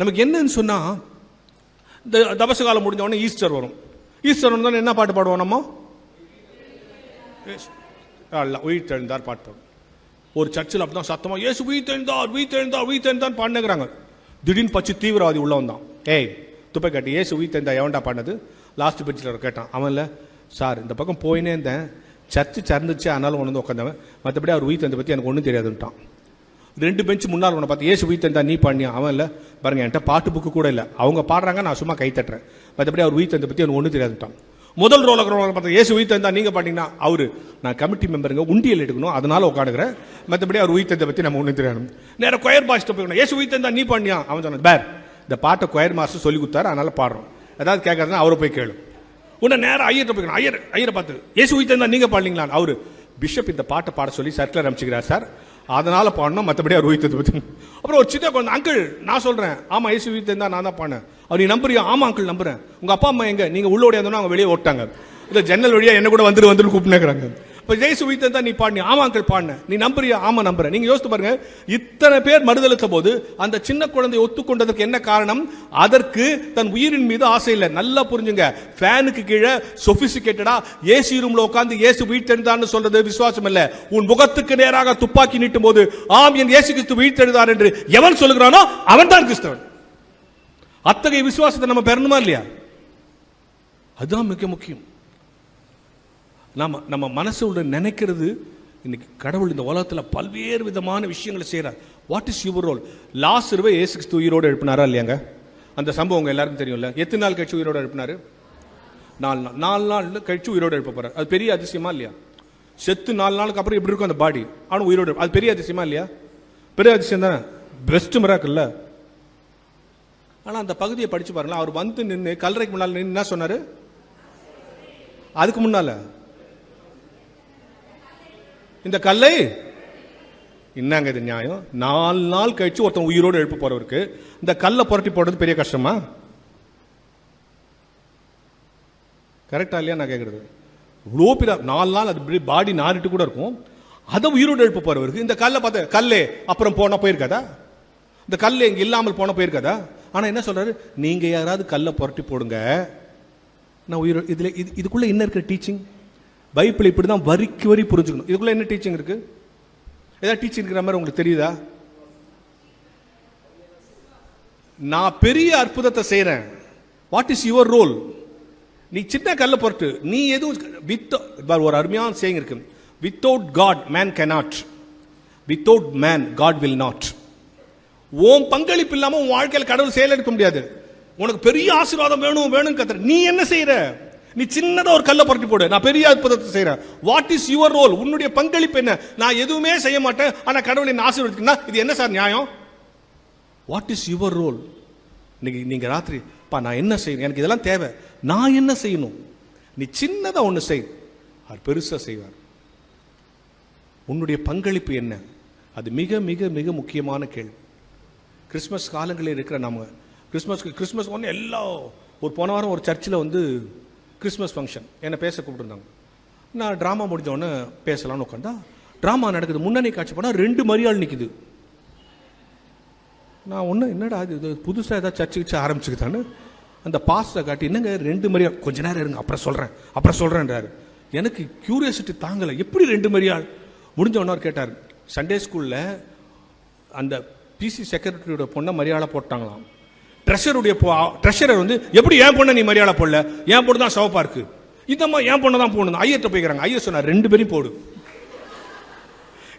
நமக்கு என்னன்னு சொன்னால் இந்த தபச காலம் முடிஞ்ச உடனே ஈஸ்டர் வரும். ஈஸ்டர் வந்தோடனே என்ன பாட்டு பாடுவோம் நம்ம? அல்ல உயிர் தெழுந்தார் பாட்டு பாடும் ஒரு சர்ச்சில் அப்படி தான் சத்தமாக உயிர் தெழுந்தார் உயிர் தெழுந்தார் உயிர் தெழுந்தார் பாடுங்கிறாங்க திடீர்னு பச்சு தீவிரவாதி உள்ள வந்தான். ஏய் துப்பை காட்டி ஏசு உயிர் தெழுந்தா எவன்டா பாடினது? லாஸ்ட் பெஞ்சில் கேட்டான். அவன் இல்லை சார் இந்த பக்கம் போயினே இருந்தேன். சர்ச்சு திறந்துச்சு ஆனாலும் ஒன்று வந்து உட்காந்தவன் மற்றபடி அவர் உயிர் தந்தை பற்றி எனக்கு ஒன்றும் தெரியாதுன்ட்டான். ரெண்டு பெஞ்ச் முன்னால் உன்னை பார்த்து ஏசு உயிர் தெழுந்தா நீ பாடினியா அவன் இல்லை. பாருங்க என்கிட்ட பாட்டு புக்கு கூட இல்லை. அவங்க பாடுறாங்க நான் சும்மா கை தட்டுறேன். மற்றபடி அவர் உயிர் தந்தை பற்றி எனக்கு ஒன்றும் தெரியாதுட்டான் முதல் ரோல பார்த்தா பார்த்து ஏசு உயிர் தெழுந்தா நீங்கள் பாட்டிங்கன்னா? அவர் நான் கமிட்டி மெம்பருங்க உண்டியல் எடுக்கணும் அதனால உட்காடுகிறேன் மற்றபடி அவர் உயிர் தந்தை பற்றி நம்ம ஒன்றும் தெரியாது. நேரம் கொயர் மாஸ்டர் போய் ஏசு உயிர் தெழுந்தா நீ பண்ணியா? அவன் சொன்னான் பேர் இந்த பாட்டை கொயர் மாஸ்டர் சொல்லி கொடுத்தாரு அதனால பாடுறோம். ஏதாவது கேட்கறதுனா அவரை போய் கேளு. உன்னை நேரம் ஐயர்கிட்ட போய்க்கணும் ஐயர் ஐயரை பார்த்து ஏசு உயிர் தெழுந்தா நீங்கள் பாடலீங்களா அவர் பிஷப் இந்த பாட்டை பாட சொல்லி சர்க்கிளர் அமைச்சிக்கிறார் சார். அதனால் பாடணும் மற்றபடியாக அவர் பற்றி அப்புறம் ஒரு சின்ன குழந்தை அங்கிள் நான் சொல்கிறேன் ஆமாம் ஏசு உயிர் தெரிந்தா நான் தான் பாடினேன். அவர் நீ நம்புறியா? ஆமாம் அங்கிள் நம்புறேன். உங்கள் அப்பா அம்மா எங்கே? நீங்கள் உள்ள இருந்தோன்னா அவங்க வெளியே ஓட்டாங்க. இல்லை ஜன்னல் வழியாக என்ன கூட வந்துட்டு வந்துட்டு கூப்பிட்டுக்கிறாங்க இப்போ ஜெயசு வீட்டில் தான் நீ பாடினி ஆமா பாடின. நீ நம்புறியா? ஆமாம் நம்புறேன். நீங்க யோசித்து பாருங்க. இத்தனை பேர் மறுதளித்த போது அந்த சின்ன குழந்தை ஒத்துக்கொண்டதற்கு என்ன காரணம்? அதற்கு தன் உயிரின் மீது ஆசை இல்லை. நல்லா புரிஞ்சுங்க. ஃபேனுக்கு கீழே சொபிசிகேட்டடா ஏசி ரூம்ல உட்காந்து ஏசு வீட்டெழுந்தான்னு சொல்கிறது சொல்றது விசுவாசம் இல்லை. உன் முகத்துக்கு நேராக துப்பாக்கி நீட்டும் போது ஆம் என் ஏசு கிறிஸ்து வீட்டெழுந்தார் என்று எவன் சொல்லுகிறானோ அவன் தான் கிறிஸ்தவன். அத்தகைய விசுவாசத்தை நம்ம பெறணுமா இல்லையா? அதுதான் மிக முக்கியம். நாம நம்ம மனசு உள்ள நினைக்கிறது இன்னைக்கு கடவுள் இந்த உலகத்தில் பல்வேறு விதமான விஷயங்களை செய்கிறார் what is your role last ரூபாய் ஏசு கிறிஸ்து உயிரோடு எழுப்பினாரா இல்லையாங்க? அந்த சம்பவம் உங்கள் எல்லாருக்கும் தெரியும்ல. எத்தனை நாள் கழிச்சு உயிரோடு எழுப்பினாரு? நாலு நாள். நாலு நாள் கழிச்சு உயிரோடு எழுப்ப போகிறார் அது பெரிய அதிசயமா இல்லையா? செத்து நாலு நாளுக்கு அப்புறம் எப்படி இருக்கும் அந்த பாடி ஆனால் உயிரோடு அது பெரிய அதிசயமா இல்லையா? பெரிய அதிசயம் தானே? பெஸ்ட் மிராக்கல்ல ஆனால் அந்த பகுதியை படிச்சு பாருங்களேன். அவர் வந்து நின்று கல்லறைக்கு முன்னால் நின்று என்ன சொன்னார்? அதுக்கு முன்னால. இந்த கல்லை? என்னங்க இது நியாயம்? நாலு நாள் கழிச்சு ஒருத்தன் உயிரோடு எழுப்ப போறவருக்கு இந்த கல்லை புரட்டி போடுறது பெரிய கஷ்டமா? கரெக்டா இல்லையா நான் கேட்கறது இவ்வளோ பெரிய நாலு நாள் அது பாடி நாரிட்டு கூட இருக்கும். அதை உயிரோடு எழுப்ப போறவருக்கு இந்த கல்லை பார்த்து கல்லே அப்புறம் போனால் போயிருக்காதா? இந்த கல் இங்க இல்லாமல் போன போயிருக்காதா? ஆனா என்ன சொல்றாரு? நீங்க யாராவது கல்லை புரட்டி போடுங்க. நான் உயிர் இதுல இது இதுக்குள்ள என்ன இருக்கிற டீச்சிங் பைபிள் இப்படி தான் வரிக்கு வரி புரிஞ்சுக்கணும். இதுக்குள்ள என்ன டீச்சிங் இருக்கு? ஏதாவது டீச்சிங் இருக்கிற மாதிரி உங்களுக்கு தெரியுதா? நான் பெரிய அற்புதத்தை செய்கிறேன் வாட் இஸ் யுவர் ரோல் நீ சின்ன கல்ல பொருட்டு. நீ எதுவும் வித் ஒரு அருமையான சேயிங் இருக்கு. Without God man cannot. Without man God will not உன் பங்களிப்பு இல்லாமல் உன் வாழ்க்கையில் கடவுள் செயலெடுக்க முடியாது. உனக்கு பெரிய ஆசீர்வாதம் வேணும் வேணும் கத்துற. நீ என்ன செய்யற நீ சின்னதாக ஒரு கல்லை புரட்டி போடு. நான் பெரிய அற்புதத்தை செய்கிறேன் வாட் இஸ் யுவர் ரோல் உன்னுடைய பங்களிப்பு என்ன? நான் எதுவுமே செய்ய மாட்டேன். ஆனால் கடவுள் என்ன ஆசீர்வதிக்கா இது என்ன சார் நியாயம்? வாட் இஸ் யுவர் ரோல் நீங்கள் நீங்கள் ராத்திரி பா நான் என்ன செய்யணும்? எனக்கு இதெல்லாம் தேவை. நான் என்ன செய்யணும்? நீ சின்னதாக ஒன்று செய். அவர் பெருசாக செய்வார். உன்னுடைய பங்களிப்பு என்ன? அது மிக மிக மிக முக்கியமான கேள்வி. கிறிஸ்மஸ் காலங்களில் இருக்கிற நம்ம கிறிஸ்மஸ்க்கு கிறிஸ்மஸ் ஒன்று எல்லாம் ஒரு போன வாரம் ஒரு சர்ச்சில் வந்து கிறிஸ்மஸ் ஃபங்க்ஷன் என்னை பேச கூப்பிட்டுருந்தாங்க. நான் ட்ராமா முடிஞ்ச பேசலாம்னு உட்காந்தா ட்ராமா நடக்குது. முன்னணி காட்சி போனால் ரெண்டு மரியாள் நிற்குது நான் ஒன்று என்னடா இது? புதுசாக ஏதாவது சர்ச்சு கிச்சு ஆரம்பிச்சுக்கிட்டான்னு அந்த பாஸ்டை காட்டி என்னங்க ரெண்டு மரியாள் கொஞ்ச நேரம் இருங்க அப்புறம் சொல்கிறேன் அப்புறம் சொல்கிறேன்றாரு எனக்கு க்யூரியாசிட்டி தாங்கலை. எப்படி ரெண்டு மரியாள்? முடிஞ்ச அவர் கேட்டார் சண்டே ஸ்கூலில் அந்த பிசி செக்ரட்டரியோட பொண்ணை மரியாதை போட்டாங்களாம். ட்ரெஷருடைய ட்ரெஷரர் வந்து எப்படி என் பொண்ணை நீ மரியாதை போடல? என் பொண்ணு தான் சிவப்பா இருக்கு. இந்தம்மா என் பொண்ணை தான் போடணும். ஐயர்கிட்ட போய்க்கிறாங்க ஐயர் சொன்னார் ரெண்டு பேரும் போடு.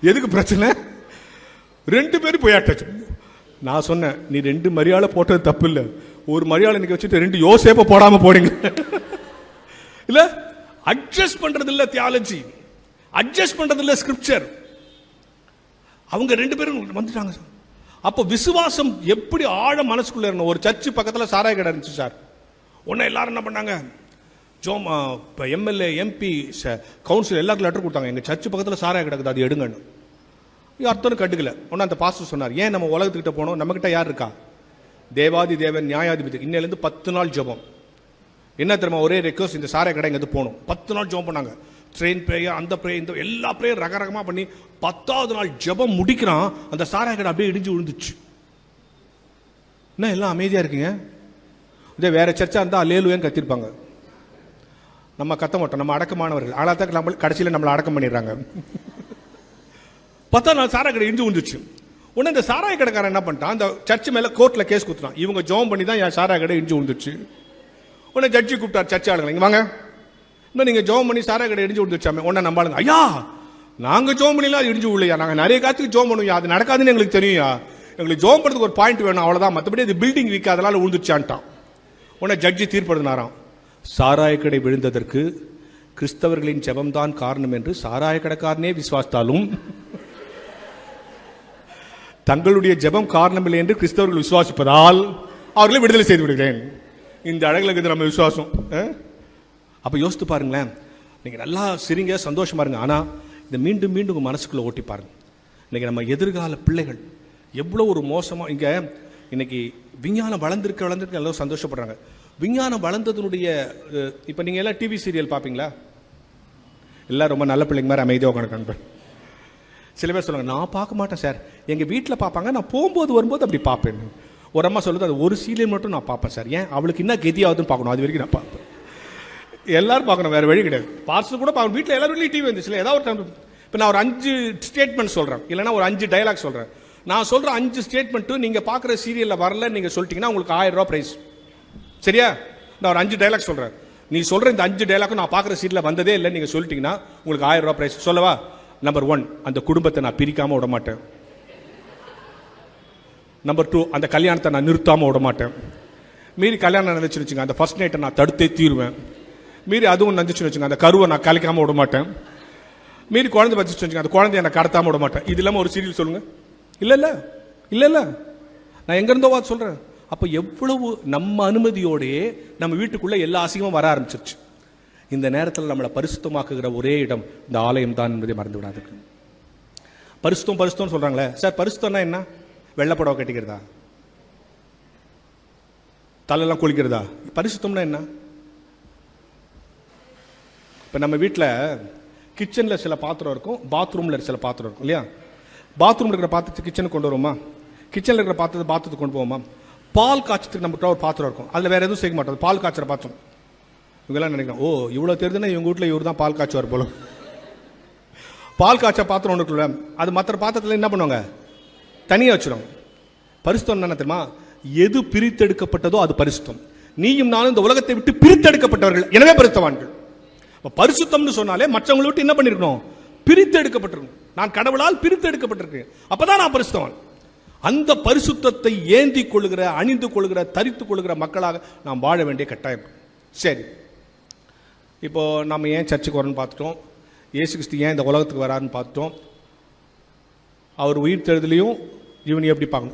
எதுக்கு பிரச்சனை? ரெண்டு பேரும் போயாட்டாச்சு நான் சொன்னேன் நீ ரெண்டு மரியாதை போட்டது தப்பு இல்லை ஒரு மரியாதை இன்னைக்கு வச்சுட்டு ரெண்டு யோசேப்பை போடாமல் போடுங்க. இல்ல அட்ஜஸ்ட் பண்றது இல்ல தியாலஜி அட்ஜஸ்ட் பண்ணுறது இல்லை ஸ்கிரிப்சர் அவங்க ரெண்டு பேரும் வந்துட்டாங்க. சார் அப்போ விசுவாசம் எப்படி ஆழ மனசுக்குள்ளே இருந்தோம் ஒரு சர்ச்சு பக்கத்தில் சாராய கடை இருந்துச்சு சார். உடனே எல்லாரும் என்ன பண்ணாங்க? ஜோம் இப்போ எம்எல்ஏ எம்பி கவுன்சில் எல்லாருக்கும் லெட்டர் கொடுத்தாங்க. எங்கள் சர்ச்சு பக்கத்தில் சாராய கிடக்குது அது எடுங்கன்னு. அர்த்தம் கட்டுக்கல உடனே அந்த பாஸ்டர் சொன்னார் ஏன் நம்ம உலகத்துக்கிட்ட போனோம்? நம்மக்கிட்ட யார் இருக்கா? தேவாதி தேவன் நியாயாதிபதி. இன்னையிலேருந்து பத்து நாள் ஜபம். என்ன தெரியுமா? ஒரே ரெக்வஸ்ட் இந்த சாராய கடை இங்கே போகணும். பத்து நாள் ஜெபம் பண்ணாங்க. ட்ரெயின் ப்ரேயர் அந்த ப்ரேயர் இந்த எல்லா ப்ரேயர் ரகரகமாக பண்ணி பத்தாவது நாள் ஜெபம் முடிக்கிறான் அந்த சாராய கடை அப்படியே இடிஞ்சு விழுந்துச்சு. என்ன எல்லாம் அமைதியாக இருக்குங்க? இதே வேறு சர்ச்சாக இருந்தால் லேலுவேன்னு கத்திருப்பாங்க. நம்ம கத்த மாட்டோம் நம்ம அடக்கமானவர்கள். ஆனால் தான் நம்ம கடைசியில் நம்மளை அடக்கம் பண்ணிடுறாங்க. பத்தாம் நாள் சாராய கடை இடிஞ்சு விழுந்துச்சு. உடனே இந்த சாராய கடைக்காரன் என்ன பண்ணிட்டான்? அந்த சர்ச்சு மேலே கோர்ட்டில் கேஸ் குத்துறான். இவங்க ஜோம் பண்ணி தான் என் சாராய கடை இடிஞ்சு விழுந்துச்சு. உடனே ஜட்ஜி கூப்பிட்டார் சர்ச் ஆளுங்களை இங்கே வாங்க. இன்னும் நீங்கள் ஜோம் பண்ணி சாரா கடை இடிஞ்சு விழுந்துச்சாமே உடனே நம்பாளுங்க. ஐயா நாங்கள் ஜோம் பண்ணிலாம் அது இடிஞ்சு விடலையா? நாங்கள் நிறைய காத்துக்கு ஜோம் பண்ணுவோம். அது நடக்காதுன்னு எங்களுக்கு தெரியும்யா. எங்களுக்கு ஜோம் பண்ணுறதுக்கு ஒரு பாயிண்ட் வேணும். அவ்வளோதான் மற்றபடி அது பில்டிங் வீக் அதனால் விழுந்துச்சான்ட்டான் உடனே ஜட்ஜி தீர்ப்படுத்தினாராம். சாராய கடை விழுந்ததற்கு கிறிஸ்தவர்களின் ஜபம்தான் காரணம் என்று சாராய கடைக்காரனே விசுவாசித்தாலும் தங்களுடைய ஜெபம் காரணமில்லை என்று கிறிஸ்தவர்கள் விசுவாசிப்பதால் அவர்களை விடுதலை செய்து விடுகிறேன். இந்த அழகில் இருக்குது நம்ம விசுவாசம் ஆ? அப்போ யோசித்து பாருங்களேன். நீங்கள் நல்லா சிரிங்க சந்தோஷமா இருங்க. ஆனால் இதை மீண்டும் மீண்டும் உங்கள் மனசுக்குள்ளே ஓட்டி பாருங்கள் இன்றைக்கி நம்ம எதிர்கால பிள்ளைகள் எவ்வளோ ஒரு மோசமாக இங்கே இன்னைக்கு விஞ்ஞானம் வளர்ந்துருக்க வளர்ந்துருக்க எல்லோரும் சந்தோஷப்படுறாங்க. விஞ்ஞானம் வளர்ந்ததுனுடைய இப்போ நீங்கள் எல்லாம் டிவி சீரியல் பார்ப்பீங்களா எல்லாம் ரொம்ப நல்ல பிள்ளைங்க மாதிரி அமைதியாக உட்காந்து சில பேர் சொல்லுவாங்க நான் பார்க்க மாட்டேன் சார். எங்கள் வீட்டில் பார்ப்பாங்க நான் போகும்போது வரும்போது அப்படி பார்ப்பேன் ஒரு அம்மா சொல்லுது அது ஒரு சீரியல் மட்டும் நான் பார்ப்பேன் சார். ஏன்? அவளுக்கு என்ன கெதி பார்க்கணும். அது வரைக்கும் நான் பார்ப்பேன் எல்லாரும் பார்க்கணும் வேறு வழி கிடையாது. பார்சல் கூட பார்க்கணும். வீட்டில் எல்லாரும் வீட்லையும் டிவி வந்துச்சுல ஏதாவது ஒரு டைம் இப்போ நான் ஒரு அஞ்சு ஸ்டேட்மெண்ட் சொல்கிறேன் இல்லைன்னா ஒரு அஞ்சு டைலாக் சொல்கிறேன் நான் சொல்கிற அஞ்சு ஸ்டேட்மெண்ட்டும் நீங்கள் பார்க்குற சீரியலில் வரல நீங்கள் சொல்லிட்டீங்கன்னா உங்களுக்கு ஆயிரம் ரூபா ப்ரைஸ் சரியா? நான் ஒரு அஞ்சு டைலாக் சொல்கிறேன் நீ சொல்கிற இந்த அஞ்சு டைலாக்கும் நான் பார்க்குற சீரியலில் வந்ததே இல்லை நீங்கள் சொல்லிட்டீங்கன்னா உங்களுக்கு ஆயிரம் ரூபா ப்ரைஸ் சொல்லவா? நம்பர் ஒன் அந்த குடும்பத்தை நான் பிரிக்காமல் விட மாட்டேன். நம்பர் டூ அந்த கல்யாணத்தை நான் நிறுத்தாமல் விட மாட்டேன். மீறி கல்யாணம் நடந்துச்சுன்னு அந்த ஃபர்ஸ்ட் நைட்டை நான் தடுத்தே தீருவேன். மீறி அதுவும் நஞ்சிச்சுன்னு வச்சுங்க அந்த கருவை நான் கலைக்காமல் விட மாட்டேன். மீறி குழந்தை வச்சுச்சு வச்சுங்க அந்த குழந்தைய நான் கடத்தாமல் விட மாட்டேன். இது இல்லாமல் ஒரு சீரியல் சொல்லுங்கள் இல்லை இல்லை. இல்லை இல்லை. நான் எங்கேருந்தோ வா சொல்கிறேன் அப்போ எவ்வளவு நம்ம அனுமதியோடையே நம்ம வீட்டுக்குள்ளே எல்லா அசிங்கமும் வர ஆரம்பிச்சிருச்சு. இந்த நேரத்தில் நம்மளை பரிசுத்தமாக்குகிற ஒரே இடம் இந்த ஆலயம் தான் என்பதை மறந்து விடாதுக்கு பரிசுத்தம் பரிசுத்தம்னு சொல்கிறாங்களே சார் பரிசுத்தம்னா என்ன? வெள்ளப்படவை கட்டிக்கிறதா? தலையெல்லாம் குளிக்கிறதா? பரிசுத்தம்னா என்ன? இப்போ நம்ம வீட்டில் கிச்சனில் சில பாத்திரம் இருக்கும் பாத்ரூமில் சில பாத்திரம் இருக்கும் இல்லையா? பாத்ரூமில் இருக்கிற பாத்திரத்தை கிச்சனுக்கு கொண்டு வருவோமா? கிச்சனில் இருக்கிற பாத்திரத்தை பாத்திரத்துக்கு கொண்டு போவோமா? பால் காய்ச்சத்துக்கு நம்மகிட்ட ஒரு பாத்திரம் இருக்கும். அதில் வேறு எதுவும் செய்ய மாட்டோம். பால் காய்ச்சற பாத்திரம். இவங்கெல்லாம் நினைக்கிறோம் ஓ இவ்வளோ தெரியுதுன்னா இவங்க வீட்டில் இவர் தான் பால் காய்ச்சுவார் போல. பால் காய்ச்ச பாத்திரம் ஒன்று இருக்குல்ல அது மற்ற பாத்திரத்தில் என்ன பண்ணுவாங்க? தனியாக வச்சிருவாங்க. பரிசுத்தம் என்ன தெரியுமா? எது பிரித்தெடுக்கப்பட்டதோ அது பரிசுத்தம். நீயும் நானும் இந்த உலகத்தை விட்டு பிரித்தெடுக்கப்பட்டவர்கள். எனவே பரிசுத்தவான்கள். இப்போ பரிசுத்தம்னு சொன்னாலே மற்றவங்களை விட்டு என்ன பண்ணிருக்கணும்? பிரித்து எடுக்கப்பட்டிருக்கணும். நான் கடவுளால் பிரித்து எடுக்கப்பட்டிருக்கேன் அப்பதான் நான் பரிசுத்தவன். அந்த பரிசுத்தத்தை ஏந்தி கொள்கிற அணிந்து கொள்கிற தரித்து கொள்கிற மக்களாக நாம் வாழ வேண்டிய கட்டாயம். சரி. இப்போ நம்ம ஏன் சர்ச்சுக்கு வரோன்னு பார்த்துட்டோம். ஏசு கிறிஸ்து ஏன் இந்த உலகத்துக்கு வராருன்னு பார்த்துட்டோம். அவர் உயிர் தெழுதலையும் இவனை எப்படி பார்க்கணும்?